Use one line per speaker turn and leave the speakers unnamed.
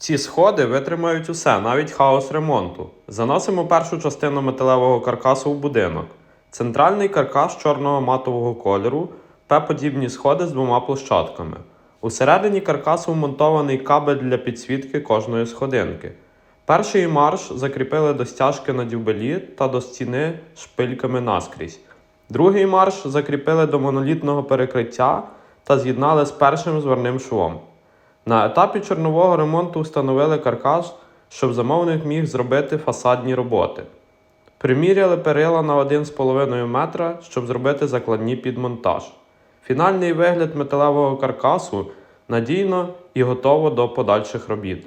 Ці сходи витримають усе, навіть хаос ремонту. Заносимо першу частину металевого каркасу в будинок. Центральний каркас чорного матового кольору, П-подібні сходи з двома площадками. Усередині каркасу вмонтований кабель для підсвітки кожної сходинки. Перший марш закріпили до стяжки на дюбелі та до стіни шпильками наскрізь. Другий марш закріпили до монолітного перекриття та з'єднали з першим зверним швом. На етапі чорнового ремонту встановили каркас, щоб замовник міг зробити фасадні роботи. Приміряли перила на 1,5 метра, щоб зробити закладні під монтаж. Фінальний вигляд металевого каркасу надійно і готово до подальших робіт.